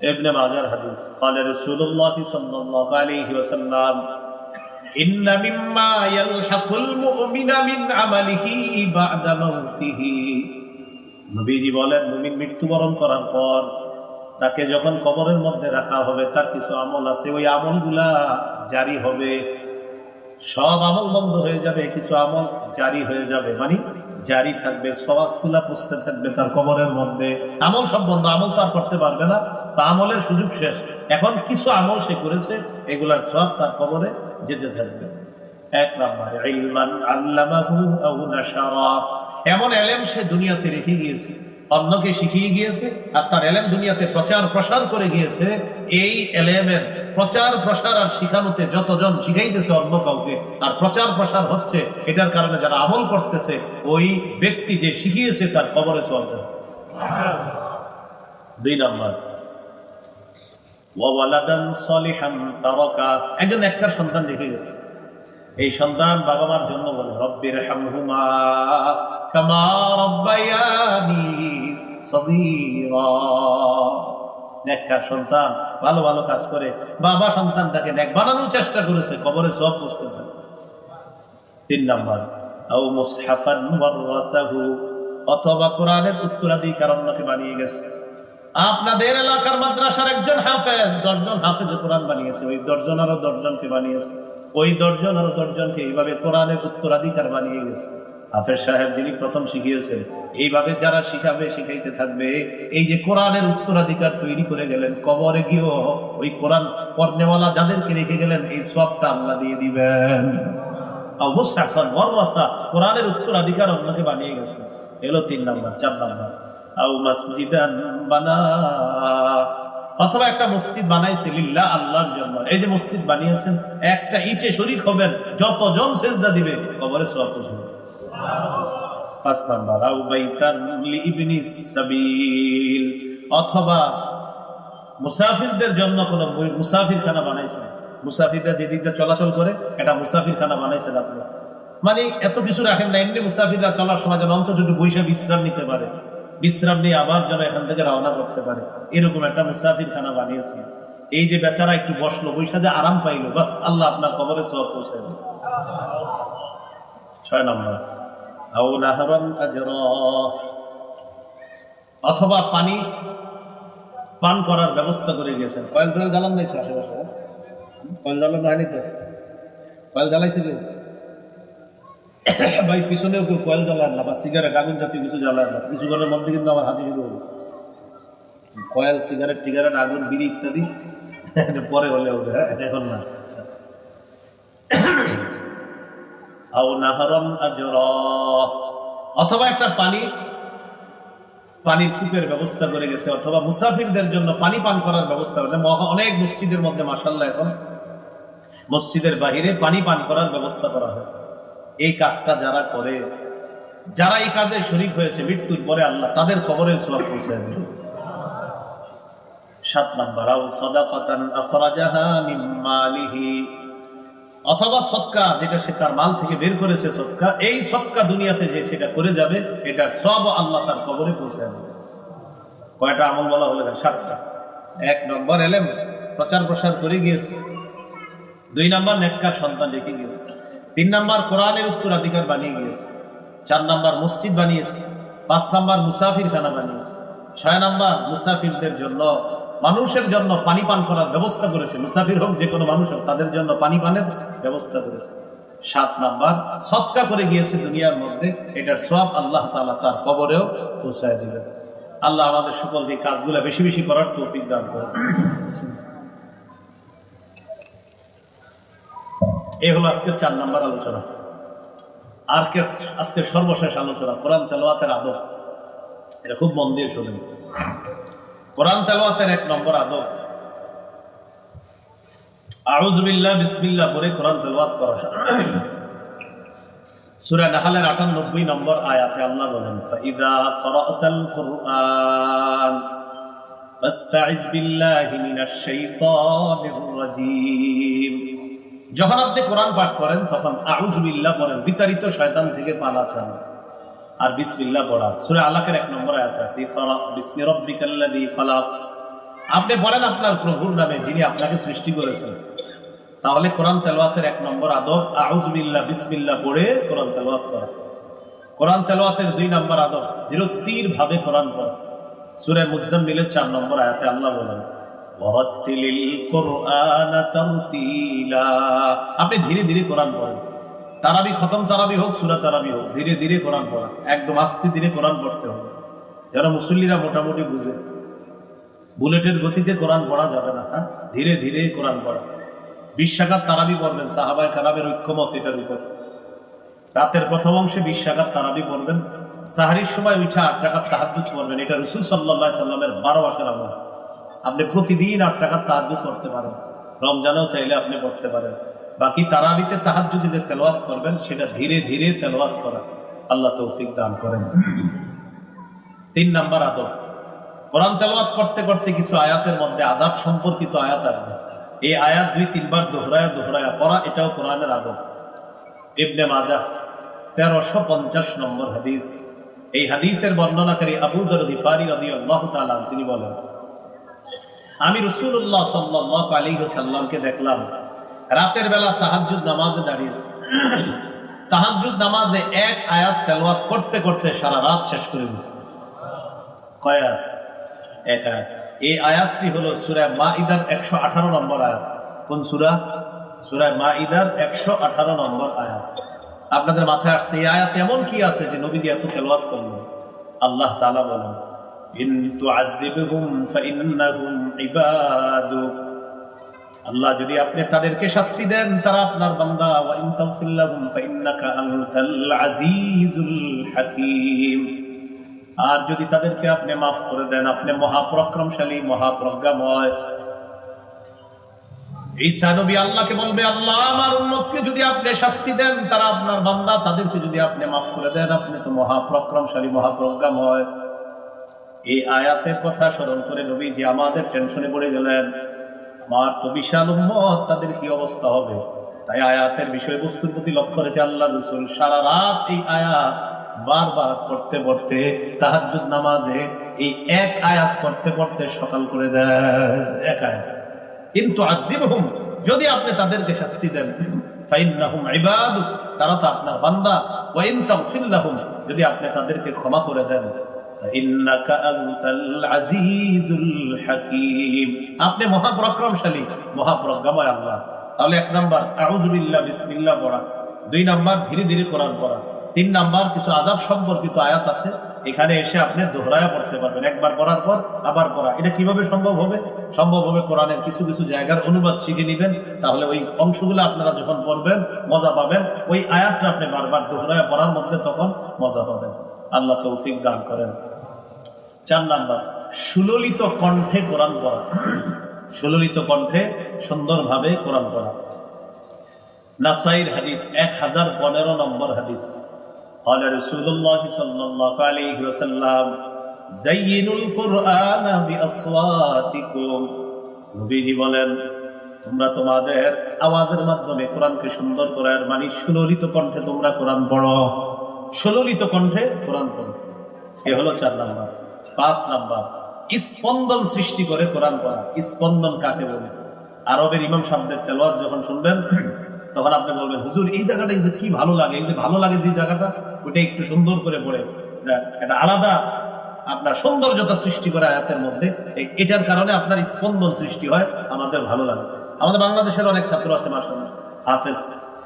ابن ماجه الحديث قال رسول الله صلى الله عليه وسلم إن مما يلحق المؤمن من عمله بعد موته নবীজি বলেন মুমিন মৃত্যুবরণ করার পর তাকে যখন কবরের মধ্যে রাখা হবে তার কিছু আমল আছে ওই আমলগুলা জারি হবে সব আমল বন্ধ হয়ে যাবে কিছু আমল জারি হয়ে যাবে মানে জারি থাকবে সবাক খোলা পুষতে থাকবে তার কবরের মধ্যে। আমল সব বন্ধ আমল তো আর করতে পারবে না। তা আমলের সুযোগ শেষ। এখন কিছু আমল সে করেছে, এগুলার সব তার কবরে যেতে থাকবে। এক নম্বর এমন এলেম সে দুনিয়াতে রেখে গিয়েছে। অন্যকে শিখিয়ে গিয়েছে আর তার এলেম দুনিয়াতে প্রচার প্রসার করে গিয়েছে। এই এলেমের প্রচার প্রসার আর শিখানোতে যতজন শিখাইতেছে অন্য কাউকে আর প্রচার প্রসার হচ্ছে এটার কারণে যারা আমল করতেছে ওই ব্যক্তি যে শিখিয়েছে তার কবরে চলছে দুই নম্বর। একজন একটার সন্তান রেখে গেছে। এই সন্তান বাবা মার জন্য বলে রব্বির হামহুমা রব্বায়ানি সগীরা নেককার সন্তান, ভালো ভালো কাজ করে। বাবা সন্তানটাকে নেক বানানোর চেষ্টা করেছে, কবরে সব বুঝতে পারে তিন আও মুসহাফান অথবা কোরআনের উত্তরাধিকার অন্যকে বানিয়ে গেছে। আপনাদের এলাকার মাদ্রাসার একজন হাফেজ, দশজন হাফেজে কোরআন বানিয়েছে, ওই দশজন আরও দশজনকে বানিয়েছে। ওই দশজন আরও দশজনকে এইভাবে কোরআনের উত্তরাধিকার বানিয়ে গেছে। হাফেজ সাহেব যিনি প্রথম শিখিয়েছেন, এইভাবে যারা শিখাবে, শিখাইতে থাকবে। এই যে কোরআনের উত্তরাধিকার তৈরি করে গেলেন, কবরে গিয়েও ওই কোরআন পর্নেওয়ালা যাদেরকে রেখে গেলেন, এই সবটা আল্লাহ দিয়ে দিবেন। মুসাফান ওয়ারওয়াতা কোরআনের উত্তরাধিকার অন্যকে বানিয়ে গেছে এলো তিন নাম্বার, চার নাম্বার। আও মসজিদান বানা অথবা একটা মসজিদ বানাইছে লিল্লাহ আল্লাহর জন্য। এই যে মসজিদ বানিয়েছেন, একটা ইটে শরিক হবেন, যতজন সেজদা দিবে, কবরে পৌঁছবে পাঁচ নাম্বার আও বাইতান লিইবনি সাবিল। অথবা মুসাফিরদের জন্য কোন মুসাফিরখানা বানাইছে। মুসাফিররা যেদিকটা চলাচল করে এটা মুসাফিরখানা বানাইছে আপনি মানে এত কিছু রাখেন না, এমনি মুসাফিররা চলার সময় যেন অন্তত একটু বৈশা বিশ্রাম নিতে পারে। বিশ্রাম নিয়ে আবার যেন এখান থেকে রওনা করতে পারে। এরকম একটা মুসাফির খানা বানিয়েছে। এই যে বেচারা একটু বসল, বৈশা যে আরাম পাইলো, বাস আল্লাহ আপনার কবরে সব পৌঁছে ছয় নম্বর অথবা পানি পান করার ব্যবস্থা করে গিয়েছেন কয়েল টয়েল জ্বালান নাই তো আশেপাশে? কয়েল জ্বালানো হয়নি তো? কয়েল জ্বালাইছিল ভাই, পিছনে কয়েল জ্বালান না বা সিগারেট আগুন জাতীয় কিছু জ্বালান না। কিছুক্ষণের মধ্যে কিন্তু আমার হাতে শুরু হবে কয়েল সিগারেট টিগারেট, আগুন, বিড়ি ইত্যাদি পরে হলে হবে হ্যাঁ? এখন না। আও নাহরম আজরা। অথবা একটা পানি, পানির কূপের ব্যবস্থা করে গেছে, অথবা মুসাফিরদের জন্য পানি পান করার ব্যবস্থা করেছে অনেক মসজিদের মধ্যে মাসাল্লাহ এখন, মসজিদের বাহিরে পানি পান করার ব্যবস্থা করা হয়। এই কাজটা যারা করে, যারা এই কাজে শরিক হয়েছে, মৃত্যুর পরে আল্লাহ তাদের কবরে সব পৌঁছে দেবে সাত নাম্বার অথবা সৎকা যেটা সে তার মাল থেকে বের করেছে সৎকা এই সৎকা দুনিয়াতে যে সেটা করে যাবে, এটা সব আল্লাহ তার কবরে পৌঁছে কয়টা আমল বলা হলো সাতটা। এক নম্বর এলেম প্রচার প্রসার করে গিয়েছে। দুই নম্বর নেককার সন্তান রেখে গিয়েছে। তিন নম্বর কোরআনের উত্তরাধিকার বানিয়ে গিয়েছে। চার নম্বর মসজিদ বানিয়েছে। পাঁচ নম্বর মুসাফির খানা বানিয়েছে। ছয় নম্বর মুসাফিরদের জন্য মানুষের জন্য পানি পান করার ব্যবস্থা করেছে। মুসাফির হোক যে কোনো মানুষ হোক, তাদের জন্য পানি পানের ব্যবস্থা করেছে। সাত নাম্বার সৎকা করে গিয়েছে দুনিয়ার মধ্যে। এটার সব আল্লাহ তালা তার কবরেও পৌঁছায় দিবেন আল্লাহ আমাদের সকল দিয়ে কাজগুলো বেশি বেশি করার তৌফিক দান করে এই হলো আজকের চার নাম্বার আলোচনা। আর কে আজকের সর্বশেষ আলোচনা, কোরআন তেলাওয়াতের আদব। এটা খুব মন দিয়ে শোনেন। কোরআন তেলাওয়াতের এক নম্বর আদব। আউজবিল্লাহ বিসমিল্লাহ পরে কোরআন তেলাওয়াত করা। সূরা নাহলের 98 নম্বর আয়াতে আল্লাহ বলেন, ফাইদা ক্রাআতাল কুরআন যখন আপনি কোরআন পাঠ করেন, তখন আউজবিল্লাহ পড়েন বিতাড়িত শয়তান থেকে পালা চান আর বিসমিল্লাহ পড়া। সুরে আলাকের এক নম্বর আয়াত আছে বিসমি আপনি বলেন আপনার প্রভুর নামে, যিনি আপনাকে সৃষ্টি করেছেন। তাহলে কোরআন তেলাওয়াতের এক নম্বর আদব আউজবিল্লা বিসমিল্লা পড়ে কোরআন তেলাওয়াত করা। কোরআন তেলাওয়াতের দুই নম্বর আদব ধীরস্থির ভাবে কোরআন পড়া। সুরে মুজাম্মিলের চার নম্বর আয়াতে আল্লাহ বলেন আপনি ধীরে ধীরে কোরআন পড়েন। তারাবি খতম, তারাবি হোক, সুরা তারাবি হোক, ধীরে ধীরে কোরআন পড়া। একদম আস্তে ধীরে কোরআন পড়তে হবে। যারা মুসল্লিরা মোটামুটি বুঝে। বুলেটের গতিতে কোরআন পড়া যাবে না হ্যাঁ? ধীরে ধীরে কোরআন পড়া। বিশ্বাঘাত তারাবি পড়বেন, সাহাবায় কারামের ঐক্যমত এটার উপর। রাতের প্রথম অংশে বিশ্বাঘাত তারাবি পড়বেন। সাহারির সময় উঠে আট টাকার তাহাজুদ করবেন এটা রসুল সাল্লাহ সাল্লামের বারো মাসের আমল। আপনি প্রতিদিন আট টাকার তাহাজুদ করতে পারেন। রমজানেও চাইলে আপনি করতে পারেন। বাকি তারাবিতে তাহাজুদি যে তেলোয়াত করবেন, সেটা ধীরে ধীরে তেলোয়াত করা আল্লাহ তৌফিক দান করেন। তিন নাম্বার আদব। কোরআন তেলাওয়াত করতে করতে কিছু আয়াতের মধ্যে আজাব সম্পর্কিত আয়াত আসবে। এই আয়াত দুই, তিনবার দোহরায়া দোহরায়া পড়া, এটাও কোরআনের আদব। ইবনে মাজা তেরোশো পঞ্চাশ নম্বর হাদিস। এই হাদিসের বর্ণনাকারী আবু দর দিফারি রদি আল্লাহ তালাম তিনি বলেন আমি রসুল্লাহ সাল্লাহ আলী সাল্লামকে দেখলাম, রাতের বেলা তাহাজুদ নামাজে দাঁড়িয়েছে। তাহাজুদ নামাজে এক আয়াত তেলাওয়াত করতে করতে সারা রাত শেষ করে কয় এক আয়াত। এই আয়াতটি হলো সুরায় মা ইদার একশো আঠারো নম্বর আয়াত। কোন সুরা? সুরায় মা ইদার একশো আঠারো নম্বর আয়াত। আপনাদের মাথায় আসছে, এই আয়াত এমন কি আছে যে নবীজি এত খেলোয়াত করলেন? আল্লাহ তালা বলেন আল্লাহ যদি আপনি তাদেরকে শাস্তি দেন, তারা আপনার বান্দা। ওয়া ইন তাগফির লাহুম ফাইন্নাকা আর যদি তাদেরকে আপনি মাফ করে দেন, আপনি মহাপরাক্রমশালী, মহাপ্রজ্ঞাময়। ঈসা নবী আল্লাহকে বলবে, আল্লাহ, আমার উম্মতকে যদি আপনি শাস্তি দেন, তারা আপনার বান্দা। তাদেরকে যদি আপনি মাফ করে দেন, আপনি তো মহাপ্রক্রমশালী, মহাপ্রজ্ঞাময়। এই আয়াতের কথা স্মরণ করে নবী যে আমাদের টেনশনে পড়ে গেলেন। আমার তো বিশাল উম্মত, তাদের কি অবস্থা হবে? তাই আয়াতের বিষয়বস্তুর প্রতি লক্ষ্য রেখে আল্লাহ রসুল সারা রাত এই আয়াত বারবার পড়তে পড়তে তাহাজ্জুদ নামাজে এই এক আয়াত পড়তে পড়তে সকাল করে দেয় এক আয়াত। কিন্তু আদিবহুম যদি আপনি তাদেরকে শাস্তি দেন তারা তো আপনার বান্দা। যদি আপনি তাদেরকে ক্ষমা করে দেন আপনি মহাপরাক্রমশালী, মহাপ্রজ্ঞাময় আল্লাহ। তাহলে এক নাম্বার আউযু বিল্লাহ বিসমিল্লাহ পড়া। দুই নাম্বার, ধীরে ধীরে কোরআন পড়া। তিন নাম্বার, কিছু আজাব সম্পর্কিত আয়াত আছে। এখানে এসে আপনি দোহরায়া পড়তে পারবেন। একবার পড়ার পর আবার পড়া। এটা কীভাবে সম্ভব হবে? সম্ভব হবে কোরআনের কিছু কিছু জায়গার অনুবাদ শিখে নেবেন। তাহলে ওই অংশগুলো আপনারা যখন পড়বেন, মজা পাবেন। ওই আয়াতটা আপনি বারবার দোহরায়া পড়ার মধ্যে তখন মজা পাবেন। আল্লাহ তৌফিক দান করেন চার নাম্বার সুললিত কণ্ঠে কোরআন পড়া সুললিত কণ্ঠে সুন্দরভাবে কোরআন পড়া নাসাইর হাদিস এক হাজার পনেরো নম্বর হাদিস قال رسول الله صلى الله عليه وسلم زينوا القرآن بأصواتكم নবীজি বলেন তোমরা তোমাদের আওয়াজের মাধ্যমে কোরআনকে সুন্দর করার মানে সুললিত কণ্ঠে তোমরা কোরআন পড়ো সুললিত কণ্ঠে কোরআন পড়ো এ হলো চার নাম্বার। পাঁচ নাম্বার। স্পন্দন সৃষ্টি করে কোরআন পড়া। স্পন্দন কাকে বলে? আরবের ইমাম শব্দের তেলোয়ার যখন শুনবেন, তখন আপনি বলবেন, হুজুর, এই জায়গাটা যে কি ভালো লাগে, এই যে ভালো লাগে যে জায়গাটা ওটা একটু সুন্দর করে পড়ে। এটা- আলাদা আপনার সৌন্দর্যতা সৃষ্টি করে আয়াতের মধ্যে। এটার কারণে আপনার স্পন্দন সৃষ্টি হয়, আমাদের ভালো লাগে। আমাদের বাংলাদেশের অনেক ছাত্র আছে মার্শাল্লাহ হাফেজ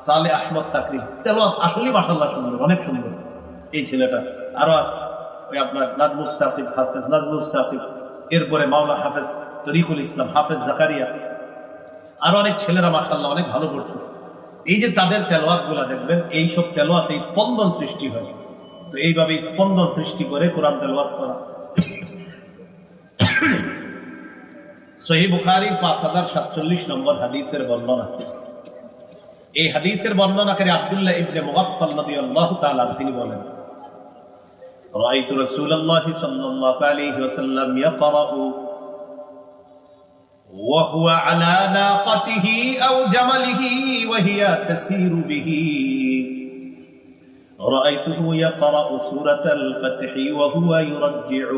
সালে আহমদ তাকরি। তেলোয়াত আসলেই মাসাল্লাহ সুন্দর, অনেক সুন্দর। এই ছেলেটা আরও আছে। ওই আপনার নাজমুস হাফেজ নাজমুস এরপরে মাওলা হাফেজ তরিকুল ইসলাম, হাফেজ জাকারিয়া। আরও অনেক ছেলেরা মাসাল্লাহ অনেক ভালো করতেছে। এই যে তাদের তেলোয়াতগুলা দেখবেন এই সব তেলোয়াতে স্পন্দন সৃষ্টি হয়। তো এইভাবে স্পন্দন সৃষ্টি করে কোরআন তেলোয়াত করা। সহি বুখারি পাঁচ হাজার সাতচল্লিশ নম্বর হাদিসের বর্ণনা। এই হাদিসের বর্ণনাকারী আব্দুল্লাহ ইবনে মুগাফফাল রাদিয়াল্লাহু তাআলা তিনি বলেন রাআইতু রাসূলুল্লাহ সাল্লাল্লাহু আলাইহি ওয়াসাল্লাম ইয়াকরাউ وهو على ناقته أو جمله وهي تسير به رأيته يقرأ سورة الفتح وهو يرجع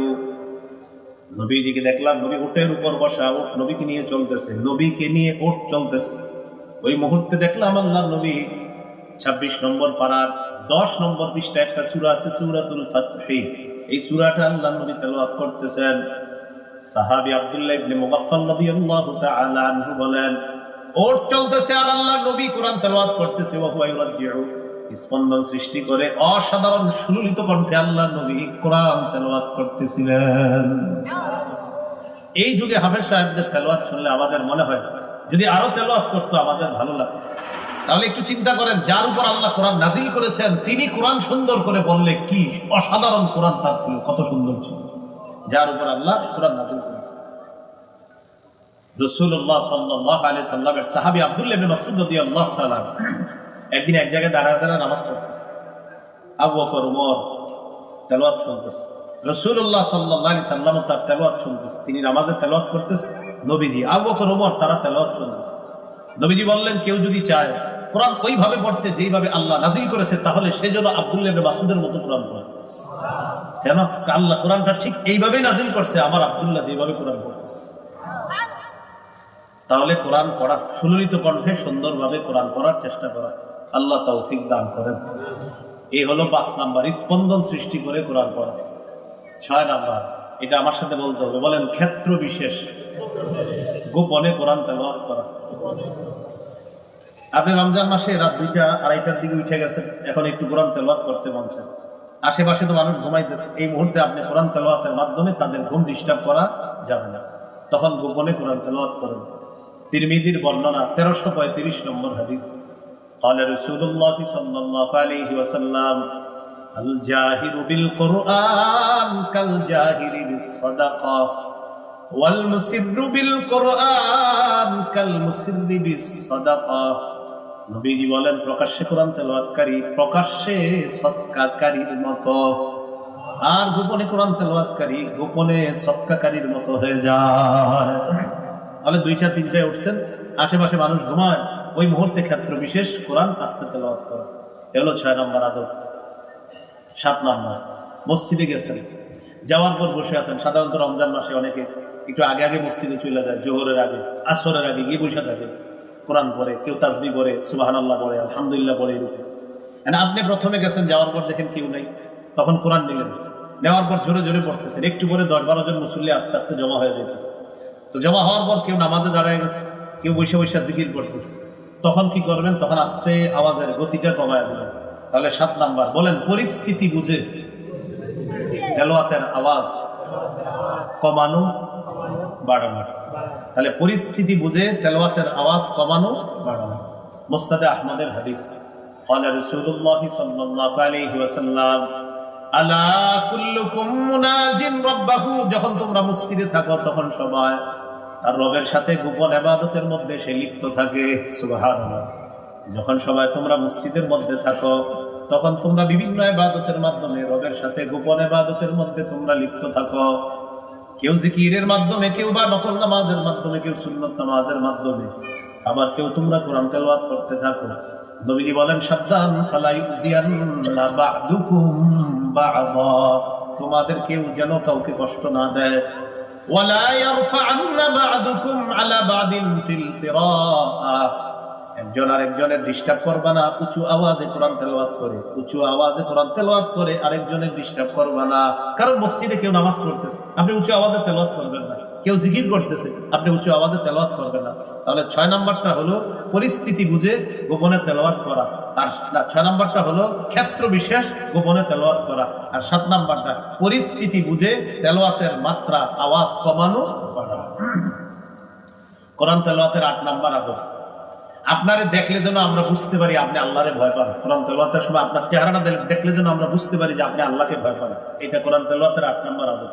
নবীজিকে দেখলাম নবী উটের উপর বসা উট নবীকে নিয়ে চলতেছে নবীকে নিয়ে উট চলতেছে ওই মুহূর্তে দেখলাম আল্লাহ নবী ছাব্বিশ নম্বর পাড়ার দশ নম্বর পৃষ্ঠা একটা সুরা আছে, সুরাতুল ফাতহি। এই সুরাটা আল্লাহ নবী তেলাওয়াত করতেছেন। সাহাবি আব্দুল্লাহ ইবনে মুগাফফাল রাদিয়াল্লাহু তাআলা আনহু বলেন ওট চলতেছে আর আল্লাহ নবী কোরআন তেলাওয়াত করতেছে, ওয়া হুয়া ইউরাজ্জিউ। স্পন্দন সৃষ্টি করে অসাধারণ সুললিত কণ্ঠে আল্লাহ নবী কোরআন তেলাওয়াত করতেছিলেন। এই যুগে হাফেজ সাহেবদের তেলাওয়াত শুনলে আমাদের মনে হয় যদি আরও তেলাওয়াত করতো আমাদের, ভালো লাগে তাহলে একটু চিন্তা করেন, যার উপর আল্লাহ কোরআন নাজিল করেছেন, তিনি কোরআন সুন্দর করে বললে কি অসাধারণ কোরআন তার ছিল কত সুন্দর ছিল। যার উপর আল্লাহ কোরআন নাজিল করেছেন। রসুল্লাহ সাল্লাহ সাল্লামের সাহাবি রাদিয়াল্লাহু তাআলা একদিন এক জায়গায় দাঁড়ায় দাঁড়ায় নামাজ পড়তেছে। আবু বকর, উমর তেলাওয়াত শুনতেছে। রসুল্লাহ সাল্লাহ আলী সাল্লাম তার তেলাওয়াত শুনতেছে। তিনি নামাজে তেলাওয়াত করতেছে। নবীজি আবু বকর উমর তারা তেলাওয়াত শুনতেছে। নবীজি বললেন, কেউ যদি চায় কোরআন ওইভাবে পড়তে, যেইভাবে আল্লাহ নাজিল করেছে, তাহলে সে যেন আব্দুল্লাহ মাসুদের মতো কোরআন পড়ে। কেন? আল্লাহ কোরআনটা ঠিক এইভাবেই নাজিল করছে, আমার আব্দুল্লাহ যেভাবে কোরআন পড়তেছে তাহলে কোরআন পড়া, সুললিত কণ্ঠে সুন্দরভাবে কোরআন পড়ার চেষ্টা করা, আল্লাহ তৌফিক দান করেন। এই হলো পাঁচ নাম্বার স্পন্দন সৃষ্টি করে কোরআন পড়া। ছয় নাম্বার এটা আমার সাথে বলতে হবে বলেন ক্ষেত্র বিশেষ গোপনে কোরআন তেলাওয়াত করা আপনি রমজান মাসে রাত দুইটা আড়াইটার দিকে উঠে গেছেন এখন একটু কোরআন তেলাওয়াত করতে মন চায় আশেপাশে তো মানুষ ঘুমাইতেছে এই মুহূর্তে আপনি কোরআন তেলাওয়াতের মাধ্যমে তাদের ঘুম ডিস্টার্ব করা যাবে না তখন গোপনে কোরআন তেলাওয়াত করেন তিরমিদির বর্ণনা তেরোশো পঁয়ত্রিশ নম্বর হাদিস قال رسول الله صلى الله عليه وسلم আল জাহিরু বিল কোরআন কাল জাহিরি বিস সাদাকা ওয়াল মুসিররু বিল কোরআন কাল মুসিররি বিস সাদাকা নবীজি বলেন, প্রকাশ্যে কোরআন তেলাওয়াতকারী প্রকাশ্যে সৎকারীর মতো। আর গোপনে কোরআন তেলাওয়াতকারী গোপনে সৎকাকারীর মতো হয়ে যায়। তাহলে দুইটা তিনটায় উঠছেন, আশেপাশে মানুষ ঘুমায়, ওই মুহূর্তে ক্ষেত্র বিশেষ কোরআন আস্তে তেলাওয়াত করে। এ ছয় নম্বর আদব। সাত নম্বর। মসজিদে গেছেন। যাওয়ার পর বসে আছেন। সাধারণত রমজান মাসে অনেকে একটু আগে আগে মসজিদে চলে যায়, জোহরের আগে, আসরের আগে, গিয়ে বসে থাকে। কোরআন পড়ে, কেউ তাজবি পড়ে সুবাহান আল্লাহ পড়ে, আলহামদুলিল্লাহ পড়ে এরকম। And আপনি প্রথমে গেছেন, যাওয়ার পর দেখেন কেউ নেই। তখন কোরআন নিলেন। নেওয়ার পর জোরে জোরে পড়তেছেন। একটু পরে দশ বারো জন মুসল্লি আস্তে আস্তে জমা হয়ে যেতেছে তো জমা হওয়ার পর কেউ নামাজে দাঁড়ায় গেছে, কেউ বসে বসে জিকির করতেছে। তখন কি করবেন? তখন আস্তে আওয়াজের গতিটা কমায় দেবেন তাহলে সাত নাম্বার বলেন পরিস্থিতি বুঝে তেলোয়াতের আওয়াজ কমানো বাড়ানো তাহলে পরিস্থিতি বুঝে তেলোয়াতের আওয়াজ কমানো বাড়ানো মোস্তাদে আহমদের হাদিস قال رسول الله صلى الله عليه وسلم আলা কুল্লুকুম মুনাজিন রাব্বাহু যখন তোমরা মসজিদে থাকো তখন সবাই তার রবের সাথে গোপন ইবাদতের মধ্যে সে লিপ্ত থাকে সুবহানাল্লাহ যখন সবাই তোমরা মসজিদের মধ্যে থাকো তখন তোমরা বিভিন্ন ইবাদতের মাধ্যমে রবের সাথে গোপন ইবাদতের মধ্যে তোমরা লিপ্ত থাকো। কেউ জিকিরের মাধ্যমে, কেউ বা নফল নামাজের মাধ্যমে, কেউ সুন্নত নামাজের মাধ্যমে। আবার কেউ তোমরা কোরআন তেলাওয়াত করতে থাকো নবীজি বলেন, সাবধান ফালাই তোমাদের কেউ যেন কাউকে কষ্ট না দেয়। ওয়ালা বা'দুকুম আলা বা'দিন ফিল একজন আর একজনের ডিস্টার্ব করবে না, উঁচু আওয়াজে কোরআন তেলাওয়াত করে, উঁচু আওয়াজে কোরআন তেলাওয়াত করে আরেকজনের ডিস্টার্ব করবে না। কারণ মসজিদে কেউ নামাজ পড়তেছে, আপনি উঁচু আওয়াজে তেলাওয়াত করবেন না। কেউ জিকির করতেছে, আপনি উঁচু আওয়াজে তেলাওয়াত করবেন না। তাহলে ছয় নাম্বারটা হলো পরিস্থিতি বুঝে গোপনে তেলাওয়াত করা। আর ছয় নাম্বারটা হলো ক্ষেত্র বিশেষ, গোপনে তেলাওয়াত করা। আর সাত নাম্বারটা, পরিস্থিতি বুঝে তেলাওয়াতের মাত্রা, আওয়াজ কমানো কোরআন তেলাওয়াতের আট নাম্বার আদব। আপনারে দেখলে যেন আমরা বুঝতে পারি আপনি আল্লাহরে ভয় পান কোরআন তেলাওয়াতের সময় আপনার চেহারাটা দেখলে যেন আমরা বুঝতে পারি যে আপনি আল্লাহকে ভয় পান এটা কোরআন তেলাওয়াতের আট নম্বর আদব।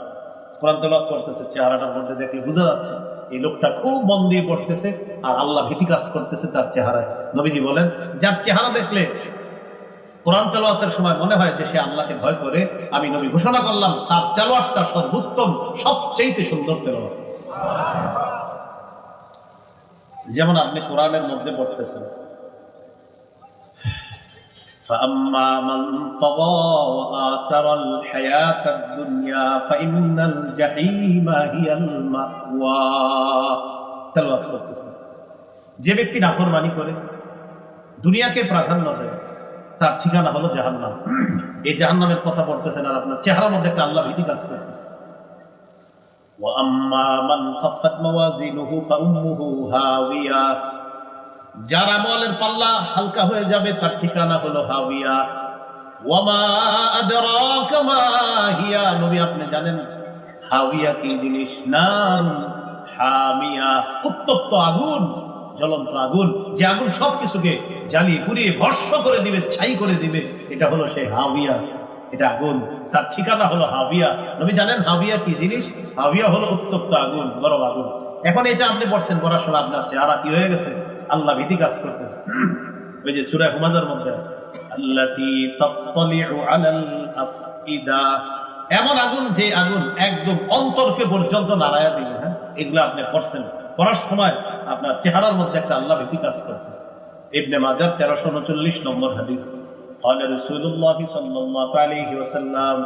কোরআন তেলাওয়াত করতেছে, চেহারাটার মধ্যে দেখলে বোঝা যাচ্ছে এই লোকটা খুব মন দিয়ে পড়তেছে আর আল্লাহ ভীতি কাজ করতেছে তার চেহারায়। নবীজি বলেন, যার চেহারা দেখলে কোরআন তেলাওয়াতের সময় মনে হয় যে সে আল্লাহকে ভয় করে, আমি নবী ঘোষণা করলাম, তার তেলাওয়াতটা সর্বোত্তম সবচেয়ে সুন্দর তেলাওয়াত। যেমন আপনি কোরআনের মধ্যে পড়তেছেন فأما من طغى وآثر الحياة الدنيا فإن الجحيم هي المأوى তেলাওয়াত করতেছেন যে ব্যক্তি নাফরমানি করে দুনিয়াকে প্রাধান্য দেয় তার ঠিকানা হলো জাহান্নাম এই জাহান্নামের কথা পড়তেছেন আর আপনার চেহারার মধ্যে একটা আল্লাহ ভীতি কাজ করছে وأما من خفت موازينه فأمه هاوية যার আমলের পাল্লা হালকা হয়ে যাবে তার ঠিকানা হলো হাবিয়া ওয়ামা আদরাকা মা হিয়া নবী আপনি জানেন হাবিয়া কি জিনিস নার হামিয়া উত্তপ্ত আগুন জ্বলন্ত আগুন যে আগুন সবকিছুকে জ্বালিয়ে পুড়িয়ে ভস্ম করে দিবে ছাই করে দিবে এটা হলো সেই হাবিয়া এটা আগুন। তার ঠিকানা হলো হাবিয়া। নবী জানেন হাবিয়া কি জিনিস? হাবিয়া হলো উত্তপ্ত আগুন, গরম আগুন। এখন এটা আপনি পড়ছেন পড়ার সময় আপনার চেহারা কি হয়ে গেছে? আল্লাহ ভীতি কাজ করছে। ওই যে সুরা হুমাজার মধ্যে আছে। এমন আগুন যে আগুন একদম অন্তরকে পর্যন্ত নাড়ায়া দিবে হ্যাঁ? এগুলো আপনি পড়ছেন। পড়ার সময় আপনার চেহারার মধ্যে একটা আল্লাহ ভীতি কাজ করছে। ইবনে মাজার তেরোশো উনচল্লিশ নম্বর হাদিস। قال رسول الله صلى الله عليه وسلم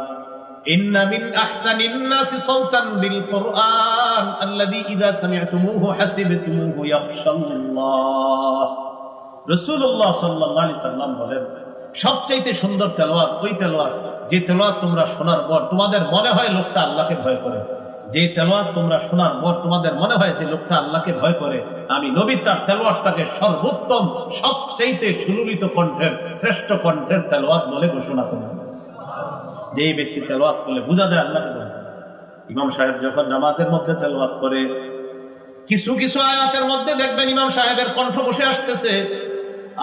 إن من أحسن الناس صوتا بالقرآن الذي إذا سمعتموه حسبتموه يخشى الله رسول الله صلى الله عليه وسلم বলেন সবচাইতে সুন্দর তেলাওয়াত ওই তেলাওয়াত যে তেলাওয়াত তোমরা শোনার পর তোমাদের মনে হয় লোকটা আল্লাহকে ভয় করে যে তেলোয়াত তোমরা শোনার পর তোমাদের মনে হয় যে লোকটা আল্লাহকে ভয় করে, আমি নবী তার তেলোয়াতটাকে সর্বোত্তম, সবচাইতে সুললিত কণ্ঠের, শ্রেষ্ঠ কণ্ঠের তেলোয়াত বলে ঘোষণা করেন যে এই ব্যক্তি তেলোয়াত করলে বোঝা যায় আল্লাহকে ভয় ইমাম সাহেব যখন নামাজের মধ্যে তেলোয়াত করে, কিছু কিছু আয়াতের মধ্যে দেখবেন ইমাম সাহেবের কণ্ঠ বসে আসতেছে।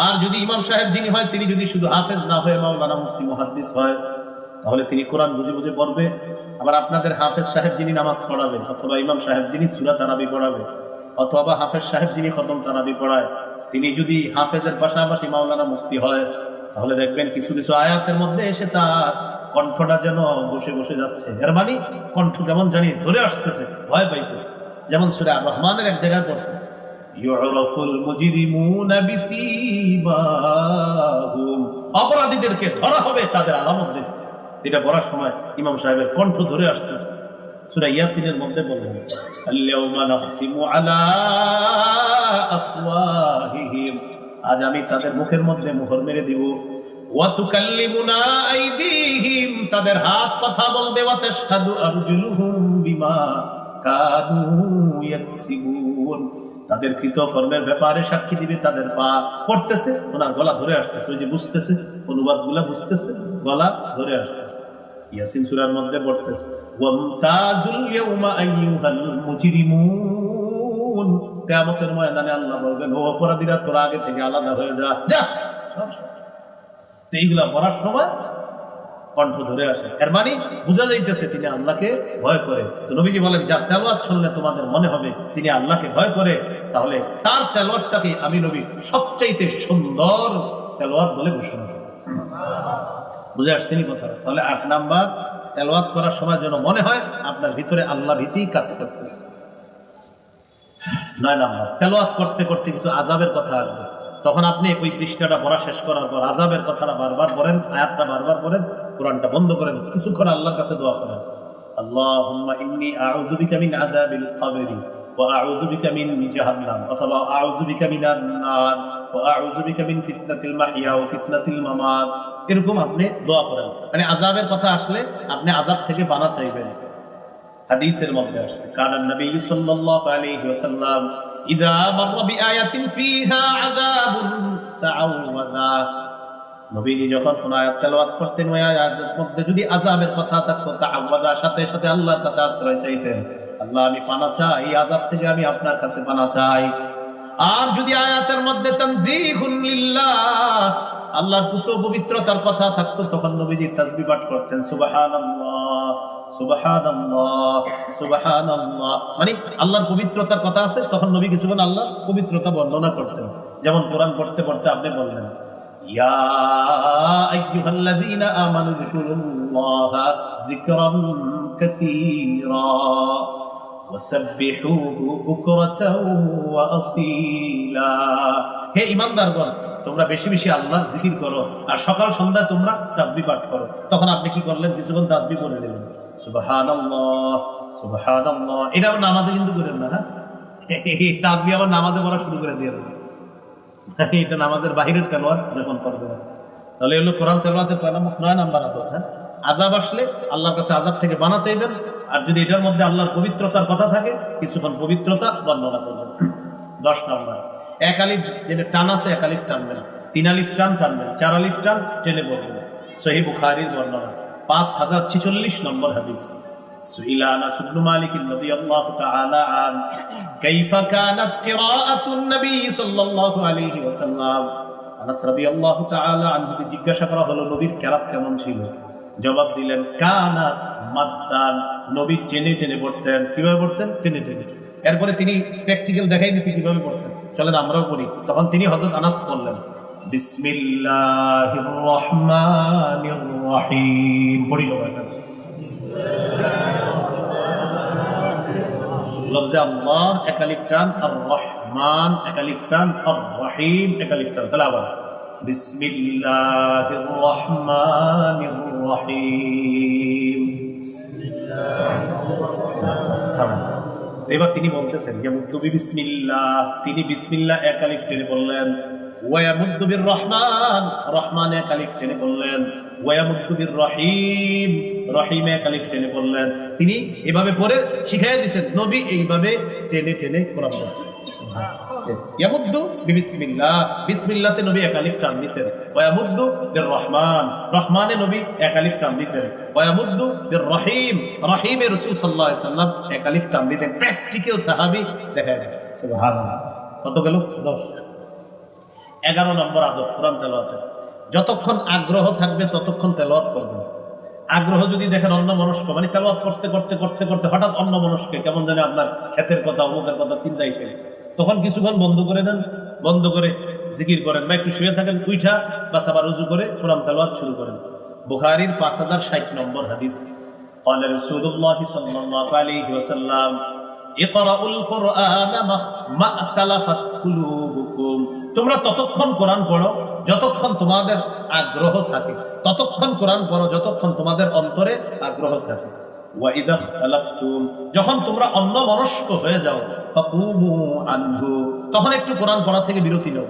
আর যদি ইমাম সাহেব যিনি হয়, তিনি যদি শুধু হাফেজ না হয়ে মাওলানা মুফতি, মুহাদ্দিস হয়, তাহলে তিনি কোরআন বুঝে বুঝে পড়বে। আবার আপনাদের হাফেজ সাহেব যিনি নামাজ পড়াবেন, অথবা ইমাম সাহেব যিনি সুরা তারাবি পড়াবে অথবা হাফেজ সাহেব যিনি খতম তারাবি পড়ায়, তিনি যদি হাফেজের পাশাপাশি মাওলানা মুফতি হয়, তাহলে দেখবেন কিছু কিছু আয়াতের মধ্যে এসে তার কণ্ঠটা যেন বসে বসে যাচ্ছে। এর মানে কণ্ঠ কেমন জানি ধরে আসতেছে, ভয় পাইতেছে, যেমন সুরা রহমানের এক জায়গায় পড়তেছে অপরাধীদেরকে ধরা হবে তাদের আলামত দেখে। এটা পড়ার সময় ইমাম সাহেবের কণ্ঠ ধরে আসতেছে। সূরা ইয়াসিনের মধ্যে বললেন আজ আমি তাদের মুখের মধ্যে মোহর মেরে দিব। তাদের হাত কথা বলবে বিমা কানু তাদের কৃতকর্মের ব্যাপারে সাক্ষী দিবে, তাদের পা পড়তেছে, ওনার গলা ধরে আসতেছে, ওই যে বুঝতেছে অনুবাদগুলা বুঝতেছে, গলা ধরে আসতেছে ইয়াসিন সুরার মধ্যে পড়তেছে, ওয়ামতাজুল ইয়াউমা আইয়ুহাল মুজরিমুন কিয়ামতের ময়দানে আল্লাহ বলবেন, ও অপরাধীরা, তোরা আগে থেকে আলাদা হয়ে যা যা, সব সব। এইগুলা পড়ার সময় কণ্ঠ ধরে আসে। এর মানে বোঝা যাইতেছে তিনি আল্লাহকে ভয় করে। তো নবীজি বলেন যার তেলোয়াত শুনলে তোমাদের মনে হবে, তিনি আল্লাহকে ভয় করে, তাহলে তার তেলোয়াতটাকে আমি নবী সবচাইতে সুন্দর তেলোয়াত বলে ঘোষণা করি। বুঝে আসছেনি কথা তাহলে আট নাম্বার, তেলোয়াত করার সময় যেন মনে হয় আপনার ভিতরে আল্লাহ ভীতি কাজ করতেছে। নয় নাম্বার, তেলোয়াত করতে করতে কিছু আজাবের কথা আসবে। তখন আপনি ওই পৃষ্ঠাটা পড়া শেষ করার পর আজাবের কথাটা বারবার পড়েন আয়াতটা বারবার পড়েন কোরআনটা বন্ধ করেন, কিছুক্ষণ আল্লাহর কাছে দোয়া করেন। আল্লাহুম্মা ইন্নী আউযু বিকা মিন আযাবিল ওয়া আউযু বিকা মিন জাহান্নাম অথবা আউযু বিকা মিনান নার ওয়া আউযু বিকা মিন ফিতনাতিল ওয়া ফিতনাতিল মামাত। এরকম আপনি দোয়া করেন। মানে আযাবের কথা আসলে আপনি আযাব থেকে বানা চাইবেন। হাদিসের মধ্যে আসছে নবী সাল্লাল্লাহু আলাইহি ওয়াসাল্লাম, ইদা বিআয়াতিন ফিহা আযাবুন নবীজি যখন কোন আয়াত তেলাওয়াত করতেন, ওই আয়াতের মধ্যে যদি আযাবের কথা থাকতো, তা তাআওয়াযা সাথে সাথে আল্লাহর কাছে আশ্রয় চাইতেন। আল্লাহ, আমি পানা চাই, এই আযাব থেকে আমি আপনার কাছে পানা চাই। আর যদি আয়াতের মধ্যে তানজিহুন লিল্লাহ, আল্লাহর পুত পবিত্রতার কথা থাকতো, তখন নবীজি তাসবিহ পাঠ করতেন, সুবহানাল্লাহ মানে আল্লাহর পবিত্রতার কথা আছে, তখন নবী কিছুক্ষণ আল্লাহ পবিত্রতা বর্ণনা করতেন। যেমন কোরআন পড়তে পড়তে আপনি বললেন হে তোমরা বেশি বেশি আল্লাহ জিকির করো আর সকাল সন্ধ্যায় তোমরা তাসবি পাঠ করো। তখন আপনি কি করলেন? কিছুক্ষণ তাসবি করে নিলেন। সুবাহ এটা এটা নামাজে কিন্তু করেন না হ্যাঁ তাসবি আবার নামাজে পড়া শুরু করে দিয়ে এটা নামাজের বাহিরের তেলোয়ার যখন করবে তাহলে এগুলো কোরআন তেলোয়াতের কয় নয় নাম্বার হ্যাঁ? আজাব আসলে আল্লাহর কাছে আজাব থেকে বানা চাইবেন, আর যদি এটার মধ্যে আল্লাহর পবিত্রতার কথা থাকে, কিছুক্ষণ পবিত্রতা বর্ণনা করবেন। দশ নম্বর, এক আলিফ যেটা টান আছে, এক আলিফ টানবেন তিন আলিফ টান টানবেন চার আলিফ টান টেনে বলবেন সহি বুখারির বর্ণনা। পাঁচ হাজার ছিচল্লিশ নম্বর হাদিস। سئل انس بن مالك رضي الله تعالى عنه كيف كانت قراءة النبي صلى الله عليه وسلم আনাস রাদিয়াল্লাহু তাআলা আনহুকে জিজ্ঞাসা করা হলো নবীর কেরাত কেমন ছিল জবাব দিলেন কানা মাদ্দান নবী টেনে টেনে পড়তেন কিভাবে পড়তেন টেনে টেনে এরপরে তিনি প্র্যাকটিক্যাল দেখাই দিয়েছে কিভাবে পড়তেন চলেন আমরাও পড়ি তখন তিনি হযরত আনাস বললেন বিসমিল্লাহির রহমানির রহিম পড়ি সবাই লফজে আল্লাহ একালিফ টান আর রহমান একালিফ টান আর রহিম একালিফ টান, তাহলে আবার। বিসমিল্লাহির রহমানির রহিম এবার তিনি বলতেছেন বিসমিল্লাহ তিনি বিসমিল্লাহ একালিফ টেনে বললেন ওয়ামুদ্দুবির রহমান রহমান এক আলিফ টেনে বললেন ওয়ামুদ্দুবির রহিম রহিম এক আলিফ টেনে বললেন তিনি এভাবে পড়ে শিখাই দিয়েছেন নবী এইভাবে টেনে টেনে কোরআন ইয়ামুদ্দু বিসমিল্লাহ বিসমিল্লাতে নবী এক আলিফ টান দিতেন। ওয়ামুদ্দু বির রহমান রহমানে নবী এক আলিফ টান দিতেন। ওয়ামুদ্দু বির রহিম রহিমে রাসূল আলাইহি সাল্লাম এক আলিফ টান দিতেন। প্র্যাকটিক্যাল সাহাবী দেখা গেছে কত গেল? 10 এগারো নম্বর আদব কোরআন তেলাওয়াতে যতক্ষণ আগ্রহ থাকবে ততক্ষণ তেলাওয়াত করবেন আগ্রহ যদি দেখেন অন্য মনস্ক মানে তেলাওয়াত করতে করতে করতে করতে হঠাৎ অন্য মনস্কে কেমন জানে আপনার ক্ষেতের কথা অমুকের কথা চিন্তা এসে গেছে। তখন কিছুক্ষণ বন্ধ করে দেন বন্ধ করে জিকির করেন বা একটু শুয়ে থাকেন উইঠা বা আবার উজু করে কোরআন তেলাওয়াত শুরু করেন বুখারীর পাঁচ হাজার ষাট নম্বর হাদিস قال رسول الله صلى الله عليه وسلم اقرأوا القرآن ما- ما اختلفت قلوبكم তোমরা ততক্ষণ কোরআন পড়ো, যতক্ষণ তোমাদের আগ্রহ থাকে। ততক্ষণ কোরআন পড়ো, যতক্ষণ তোমাদের অন্তরে আগ্রহ থাকে। যখন তোমরা অন্য মনস্ক হয়ে যাও তখন একটু কোরআন পড়া থেকে বিরতি নাও।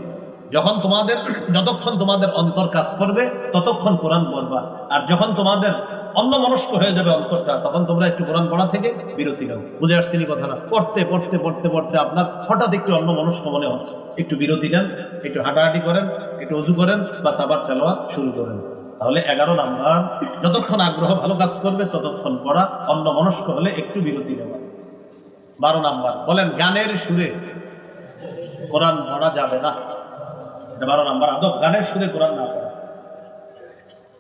যখন তোমাদের, যতক্ষণ তোমাদের অন্তর কাজ করবে, ততক্ষণ কোরআন পড়বা। আর যখন তোমাদের অন্য মনস্ক হয়ে যাবে অন্তরটা, তখন তোমরা একটু কোরআন পড়া থেকে বিরতি নাও। বুঝে আসছি নি কথাটা? পড়তে পড়তে পড়তে পড়তে আপনার হঠাৎ একটু অন্য মনস্ক মনে হচ্ছে। একটু বিরতি নেন, একটু হাঁটাহাঁটি করেন, একটু উজু করেন, বা সাবার তেলোয়া শুরু করেন। তাহলে এগারো নাম্বার, যতক্ষণ আগ্রহ ভালো কাজ করবে, ততক্ষণ পড়া অন্য মনস্ক হলে একটু বিরতি নেওয়া। বারো নাম্বার, বলেন, গানের সুরে কোরআন পড়া যাবে না। বারো নাম্বার আদব গানের সুরে কোরআন না পড়া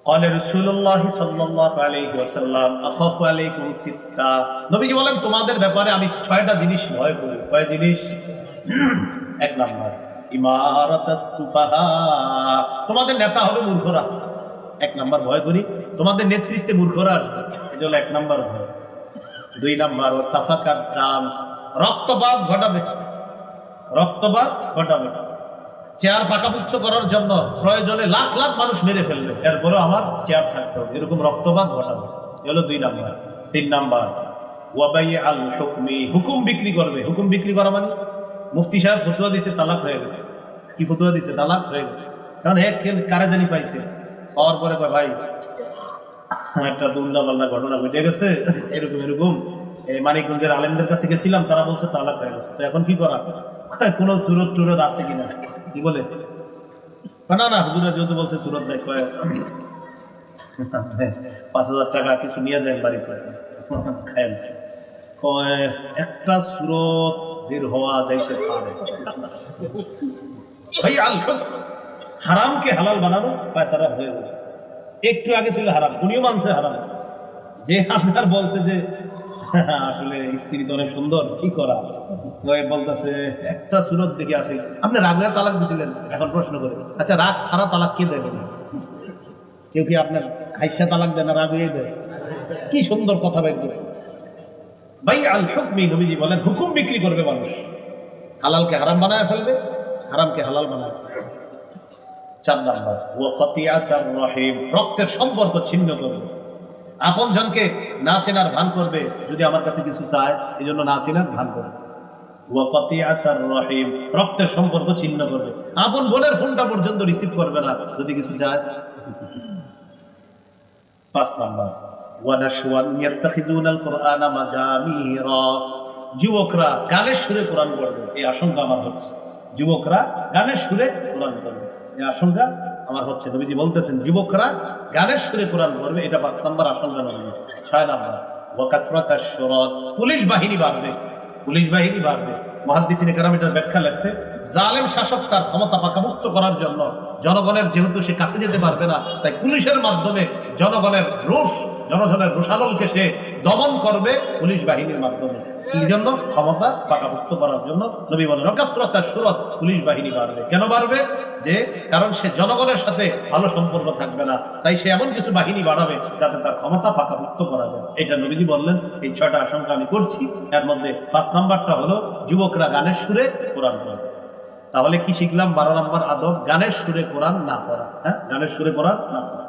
قال رسول الله صلى الله عليه وسلم اخاف عليكم ستا নবীজি বলেন তোমাদের ব্যাপারে আমি ছয়টা জিনিস ভয় করি কয় জিনিস এক নাম্বার ইমারাত সুফাহা তোমাদের নেতা হবে মূর্খরা এক নাম্বার ভয় করি তোমাদের নেতৃত্বে মূর্খরা আসবে এটা হলো এক নাম্বার ভয় দুই নাম্বার ও সাফাকার দাম রক্তপাত ঘটাবে রক্তপাত ঘটাবে চেয়ার পাকাপুক্ত করার জন্য প্রয়োজনে লাখ লাখ মানুষ মেরে ফেলবে এরপরে আমার চেয়ার থাকতে হবে। এরকম রক্তপাত ঘটাবে। এ দুই নাম্বার। তিন নাম্বার হুকমি বিক্রি করবে। হুকুম বিক্রি করা মানে? মুফতি সাহেব ফতুয়া দিছে, তালাক হয়ে গেছে। কি ফতুয়া দিছে? তালাক হয়ে গেছে। কারণ কারে জানি পাইছে? পাওয়ার পরে কয়, ভাই, একটা দুল্লা পাল্লা ঘটনা ঘটে গেছে। এরকম এরকম। এই মানিকগঞ্জের আলেমদের কাছে গেছিলাম, তারা বলছে তালাক হয়ে গেছে। তো এখন কি করা? কোনো সুরত টুরত আছে কিনা? কি বলে? না না হুজুরা যেহেতু বলছে সুরত যাই কয়? পাঁচ হাজার টাকা কিছু নিয়ে যায় বাড়িতে খায়েন কয় একটা সুরত বের হওয়া যাইতে পারে। ভাই হারামকে হালাল বানানো পায় তারা হয়ে একটু আগে ছিল হারাম উনিও মানছে হারাম। যে আপনার বলছে যে, আসলে স্ত্রী তো অনেক সুন্দর, কি করা? বলতেছে, একটা সুরত দেখে আসে। আপনি রাগের তালাক দিয়েছিলেন এখন প্রশ্ন করে। আচ্ছা রাগ সারা তালাক কে দেবে? কেউ কি আপনার হাইসা তালাক দেয় না রাগ হয়ে দেয়? কি সুন্দর কথা বের করে। ভাই আল হুকমি, নবীজি বলেন, হুকুম বিক্রি করবে মানুষ। হালালকে হারাম বানায় ফেলবে, হারামকে হালাল বানায়। চার নাম্বার ও কতিয়াতার রহিম, রক্তের সম্পর্ক ছিন্ন করবে। আপন জনকে না চেনার ভান করবে যদি আমার কাছে কিছু চায় এই জন্য না চেনার ভান করবে। রক্তের সম্পর্ক ছিন্ন করবে। আপন বোনের ফোনটা পর্যন্ত রিসিভ করবে না, যদি কিছু চায়। পাঁচ নাম্বার যুবকরা গানের সুরে কোরআন পড়বে, এই আশঙ্কা আমার হচ্ছে। যুবকরা গানের সুরে কোরআন পড়বে, এই আশঙ্কা আমার হচ্ছে নবীজি বলতেছেন, যুবকরা, গানের সুরে কোরআন পড়বে। এটা পাঁচ নাম্বার আশঙ্কা নবীজি ছয় নাম্বার পুলিশ বাহিনী বাড়বে, পুলিশ বাহিনী বাড়বে। ব্যাখ্যা লাগছে জালেম শাসক তার ক্ষমতা পাকামুক্ত করার জন্য জনগণের যেহেতু সে কাছে যেতে পারবে না, তাই পুলিশের মাধ্যমে জনগণের রোষ জনগণের রোষানলকে সে দমন করবে পুলিশ বাহিনীর মাধ্যমে। কি জন্য? ক্ষমতা করার জন্য। নবী বলেন সুরত পুলিশ বাহিনী বাড়বে। কেন বাড়বে? যে, কারণ সে জনগণের সাথে ভালো সম্পর্ক থাকবে না। তাই সে এমন কিছু বাহিনী বাড়াবে যাতে তার ক্ষমতা করা যায়। এটা নবীজি বললেন, এই আশঙ্কা আমি করছি। এর মধ্যে পাঁচ নাম্বারটা হলো, যুবকরা গানের সুরে কোরআন পড়বে তাহলে কি শিখলাম? বারো নম্বর আদব, গানের সুরে কোরআন না পড়া। হ্যাঁ? গানের সুরে কোরআন না পড়া।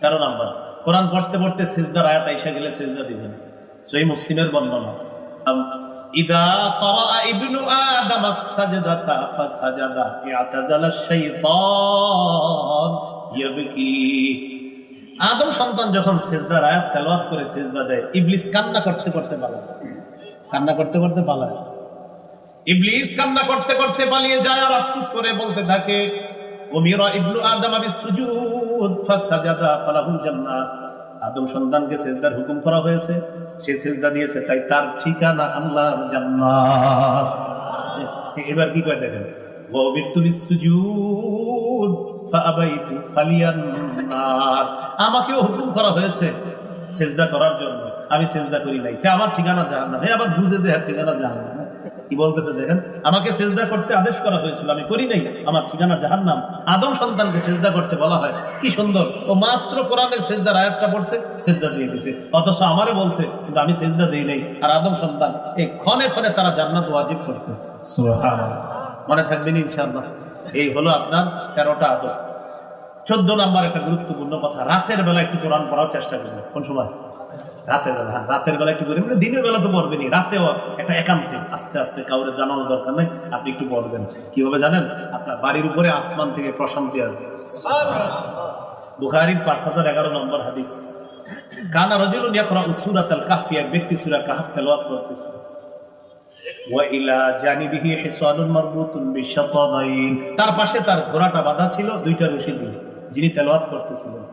তেরো নাম্বার, কোরআন পড়তে পড়তে সিজদার আয়াত আইসা গেলে সিজদা দিবেন সই মুসলিমের বর্ণনা ইদা قرأ ابن آدم السجدة فسجد اعتزل الشيطان يبكي আদম সন্তান যখন সিজদার আয়াত তেলাওয়াত করে সিজদা দেয় ইবলিস কান্না করতে করতে পালায় কান্না করতে করতে পালায় ইবলিস কান্না করতে করতে পালিয়ে যায় আর আফসোস করে বলতে থাকে ওমিরা ইবনু আদম আবি সুজুদ ফাসাজাদা ফালাহুল জান্নাত আদম সন্তানকে সেজদার হুকুম করা হয়েছে, সে সেজদা দিয়েছে, তাই তার ঠিকানা জান্নাত। এবার কি কয় দেখেন? আমাকেও হুকুম করা হয়েছে সেজদা করার জন্য। আমি সেজদা করি নাই। তা আমার ঠিকানা হে আবার বুঝে যে এর ঠিকানা জাহান্নাম। কি বলতেছে দেখেন? আমাকে সেজদা করতে আদেশ করা হয়েছিল আমি করি নাই। আমার ঠিকানা জাহান্নাম। আদম সন্তানকে সেজদা করতে বলা হয়। কি সুন্দর। ও মাত্র কোরআনের সেজদার আয়াতটা পড়ছে সেজদা দিয়ে দিছে। অথচ আমারে বলছে কিন্তু আমি সেজদা দিই নাই। আর আদম সন্তান এই ক্ষণে ক্ষণে তারা জান্নাত ওয়াজিব করতেছে। মনে থাকবেন ইনশাআল্লাহ? এই হলো আপনার তেরোটা আদব। চোদ্দ নাম্বার একটা গুরুত্বপূর্ণ কথা রাতের বেলা একটু কোরআন পড়ার চেষ্টা করবেন। কোন সময়? রাতের বেলা হ্যাঁ রাতের বেলা একটু করি দিনের বেলা তো পড়বেনই রাতেও একটা একান্তে আস্তে আস্তে কাউরে জানানোর দরকার নেই, আপনি একটু পড়বেন কি হবে জানেন? আপনার বাড়ির উপরে আসমান থেকে প্রশান্তি আসবে। বুখারির পাঁচ হাজার এগারো নম্বর হাদিস। কানা রজুলুন ইয়াকরা উসুরাত আল কাহফি, এক ব্যক্তি সূরা কাহফ তেলাওয়াত করতেছিল ওয়া ইলা জানিবিহি হিসানুন মারবুতুন বিশাতাদাইন তার পাশে তার ঘোড়াটা বাঁধা ছিল, দুইটা রশি দিয়ে। যিনি তেলাওয়াত করতেছিলেন।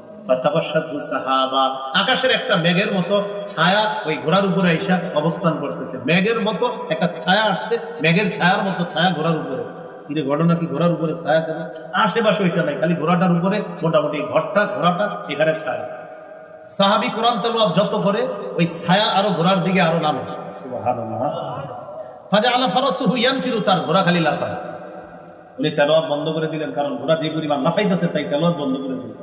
আকাশের একটা মেঘের মতো ছায়া ওই ঘোড়ার উপরে এসে অবস্থান করতেছে। মেঘের মতো একটা ছায়া আসছে, মেঘের ছায়ার মতো ছায়া ঘোড়ার উপরে। কিরে ঘটনা কি? ঘোড়ার উপরে ছায়া কেন? আশেপাশে ওইটা নাই, খালি ঘোড়াটার উপরে মোটামুটি ঘরটা, ঘোড়াটা এখানে ছায়া সাহাবি কোরআন তেলাওয়াত যত করে, ওই ছায়া আরও ঘোড়ার দিকে আরও নামে। সুবহানাল্লাহ। ফাজা আলা ফারাসুহু ইয়ানফিরু, তার ঘোড়া খালি লাফায়। উনি তেলাওয়াত বন্ধ করে দিলেন, কারণ ঘোড়া যে পরিমাণ লাফাইতেছে, তাই তেলাওয়াত বন্ধ করে দিলেন।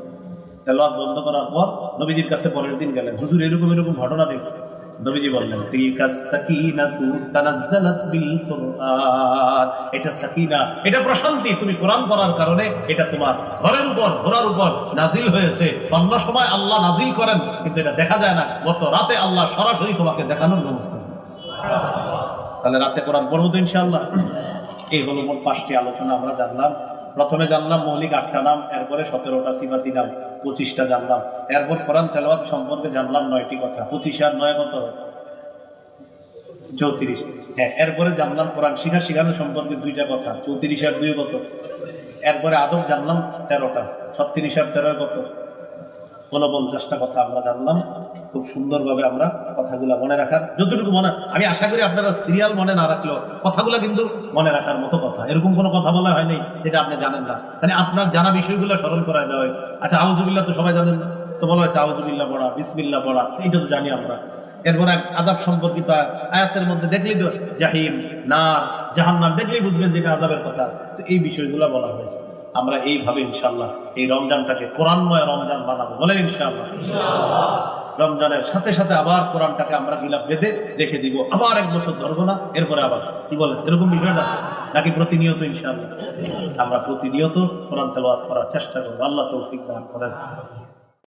তেলাওয়াত বন্ধ করার পর নবীজির কাছে পরের দিন গেলেন। হুজুর এরকম এরকম ঘটনা দেখছে। নবীজি বললেন, তিলকা সাকিনাতু তানাজ্জালাত বিল কুরআন। এটা সাকিনা, এটা প্রশান্তি। তুমি কোরআন পড়ার কারণে এটা তোমার ঘরের উপর, ঘোড়ার উপর নাজিল হয়েছে। অন্য সময় আল্লাহ নাজিল করেন, কিন্তু এটা দেখা যায় না। গত রাতে আল্লাহ সরাসরি তোমাকে দেখানোর ব্যবস্থা। তাহলে রাতে কোরআন পড়ব তো ইনশাআল্লাহ। এই হলো মোট পাঁচটি আলোচনা, আমরা জানলাম। প্রথমে জানলাম মৌলিক আটটা নাম, এরপরে সতেরোটা সিফাতি নাম পঁচিশটা জানলাম। এরপর কোরআন তেলাওয়াত সম্পর্কে জানলাম নয়টি কথা, পঁচিশ আর নয় কত? চৌত্রিশ। হ্যাঁ এরপরে জানলাম কোরআন শিখা শিখানো সম্পর্কে দুইটা কথা, চৌত্রিশ আর দুই কত? এরপরে আদব জানলাম তেরোটা, ছত্রিশ আর তেরো কত? ঊনপঞ্চাশটা কথা আমরা জানলাম। খুব সুন্দরভাবে আমরা কথাগুলো মনে রাখার যতটুকু মনে আমি আশা করি আপনারা সিরিয়াল মনে না রাখলেও কথাগুলো কিন্তু মনে রাখার মতো কথা। এরকম কোনো কথা বলা হয়নি যেটা আপনি জানেন না। মানে আপনার জানা বিষয়গুলো স্মরণ করায় দেওয়া হয়েছে। আচ্ছা আউজুবিল্লাহ তো সবাই জানেন তো বলা হয়েছে আউজুবিল্লাহ পড়া, বিসমিল্লাহ পড়া, এইটা তো জানি আমরা। এরপর এক আজাব সম্পর্কিত আয়াতের মধ্যে দেখলেই তো জাহিম, নার, জাহান্নাম, দেখলেই বুঝবেন যে এটা আজাবের কথা আছে। তো এই বিষয়গুলো বলা হয়েছে। আমরা এইভাবে ইনশাল্লাহ এই রমজানটাকে কোরআনময় রমজান বানাবো। বলেন ইনশাল্লাহ রমজানের সাথে সাথে আবার কোরআনটাকে আমরা গিলাপ বেঁধে রেখে দিব। আবার এক বছর ধরবো না, এরপরে আবার। কি বলেন? এরকম বিষয়টা? নাকি প্রতিনিয়ত ইনশাল্লাহ আমরা প্রতিনিয়ত কোরআন তেলাওয়াত করার চেষ্টা করব। আল্লাহ তৌফিক দান করেন।